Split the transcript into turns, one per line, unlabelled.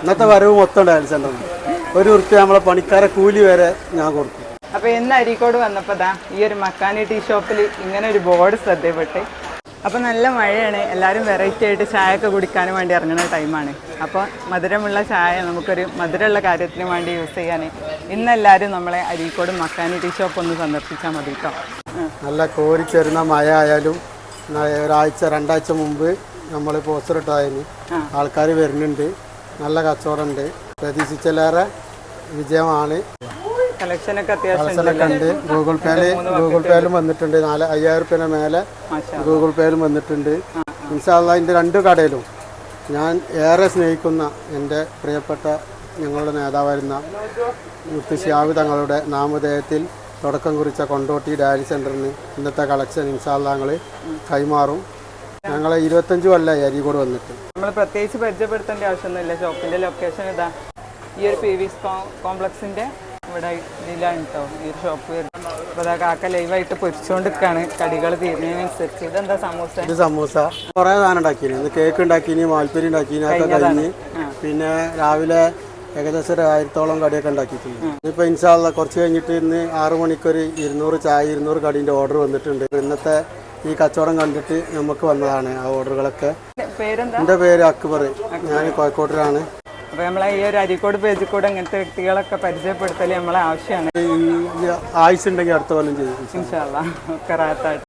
ഇന്നത്തെ വരവ് മൊത്തം ഡയൽ സെന്ററിന് ഒരു വൃത്തി നമ്മളെ പണിക്കാരെ കൂലി വരെ ഞാൻ കൊടുക്കും.
അപ്പൊ ഇന്ന് അരീക്കോട് വന്നപ്പോ ദാ ഈ ഒരു മക്കാനി ടീ ഷോപ്പിൽ ഇങ്ങനെ ഒരു ബോർഡ് ശ്രദ്ധയപ്പെട്ട് അപ്പൊ നല്ല മഴയാണ് എല്ലാവരും വെറൈറ്റി ആയിട്ട് ചായ ഒക്കെ കുടിക്കാനും വേണ്ടി ഇറങ്ങുന്ന ടൈമാണ് അപ്പോൾ മധുരമുള്ള ചായ നമുക്കൊരു മധുരമുള്ള കാര്യത്തിന് വേണ്ടി യൂസ് ചെയ്യാൻ ഇന്ന് എല്ലാവരും നമ്മളെ അരീക്കോട് മക്കാനി ടീ ഷോപ്പ് ഒന്ന് സന്ദർശിച്ചാൽ മതി കേട്ടോ
നല്ല കോരിച്ചേരുന്ന മഴ ആയാലും ഒരാഴ്ച രണ്ടാഴ്ച മുമ്പ് നമ്മൾ പോസ്റ്റർ ഇട്ടതായിരുന്നു. ആൾക്കാർ വരുന്നുണ്ട്. നല്ല കച്ചവടമുണ്ട്. പ്രതീക്ഷിച്ചിലേറെ വിജയമാണ്.
കളക്ഷനൊക്കെ
ഉണ്ട്. ഗൂഗിൾ പേയിൽ ഗൂഗിൾ പേയിലും വന്നിട്ടുണ്ട്. നാല് അയ്യായിരം റുപ്യന്റെ മേലെ ഗൂഗിൾ പേയിലും വന്നിട്ടുണ്ട്. ഇൻഷാല്ല എന്റെ രണ്ട് കടയിലും ഞാൻ ഏറെ സ്നേഹിക്കുന്ന എന്റെ പ്രിയപ്പെട്ട ഞങ്ങളുടെ നേതാവായിരുന്ന മുത്തുശ്യാവി തങ്ങളുടെ നാമധേയത്തിൽ തുടക്കം കുറിച്ച കൊണ്ടോട്ടി ഡയറി സെന്ററിന് ഇന്നത്തെ കളക്ഷൻ ഇൻഷാല്ല ഞങ്ങൾ കൈമാറും. ഞങ്ങളെ ഇരുപത്തഞ്ച് കൊല്ലമായി അരികൂടെ വന്നിട്ട്.
നമ്മൾ പ്രത്യേകിച്ച് പരിചയപ്പെടുത്തേണ്ട ആവശ്യമൊന്നുമില്ല. ഷോപ്പിന്റെ ലൊക്കേഷൻ ഇതാ. ഈ ഒരു പി വി കോംപ്ലക്സിന്റെ ഇവിടെ ഇതിലാണ് കേട്ടോ ഈ ഒരു ഷോപ്പ് വരുന്നത്. അപ്പോൾ അതാ കാക്ക ലൈവായിട്ട് പൊരിച്ചുകൊണ്ടിരിക്കുകയാണ് കടികൾ തീരുന്നതിനനുസരിച്ച്. ഇതെന്താ സമൂസ?
ഇത് സമൂസ. കുറേ സാധനം ഉണ്ടാക്കിനി. ഇന്ന് കേക്ക് ഉണ്ടാക്കിനി മാൽപ്പരി ഉണ്ടാക്കിനി അതൊക്കെ കഴിഞ്ഞ് പിന്നെ രാവിലെ ഏകദേശം ഒരു ആയിരത്തോളം കടിയൊക്കെ ഉണ്ടാക്കിയിട്ടുണ്ട്. ഇപ്പൊ ഇൻഷാല്ല കുറച്ച് കഴിഞ്ഞിട്ട് ഇന്ന് ആറു മണിക്കൊരു ഇരുന്നൂറ് ചായ ഇരുന്നൂറ് കടീന്റെ ഓർഡർ വന്നിട്ടുണ്ട്. ഇന്നത്തെ ഈ കച്ചവടം കണ്ടിട്ട് നമുക്ക് വന്നതാണ് ആ ഓർഡറുകളൊക്കെ. എന്റെ പേര് അക്ബർ. ഞാൻ കോഴിക്കോട്ടിലാണ്
അപ്പോൾ നമ്മളെ ഈ ഒരു അരിക്കോട് പേജിൽ കൂടെ ഇങ്ങനത്തെ വ്യക്തികളൊക്കെ പരിചയപ്പെടുത്തൽ നമ്മളെ ആവശ്യമാണ്.
ആയുസ് ഉണ്ടെങ്കിൽ അടുത്ത കൊല്ലം ചെയ്യും.
ഒക്കെ റാത്തായിട്ട്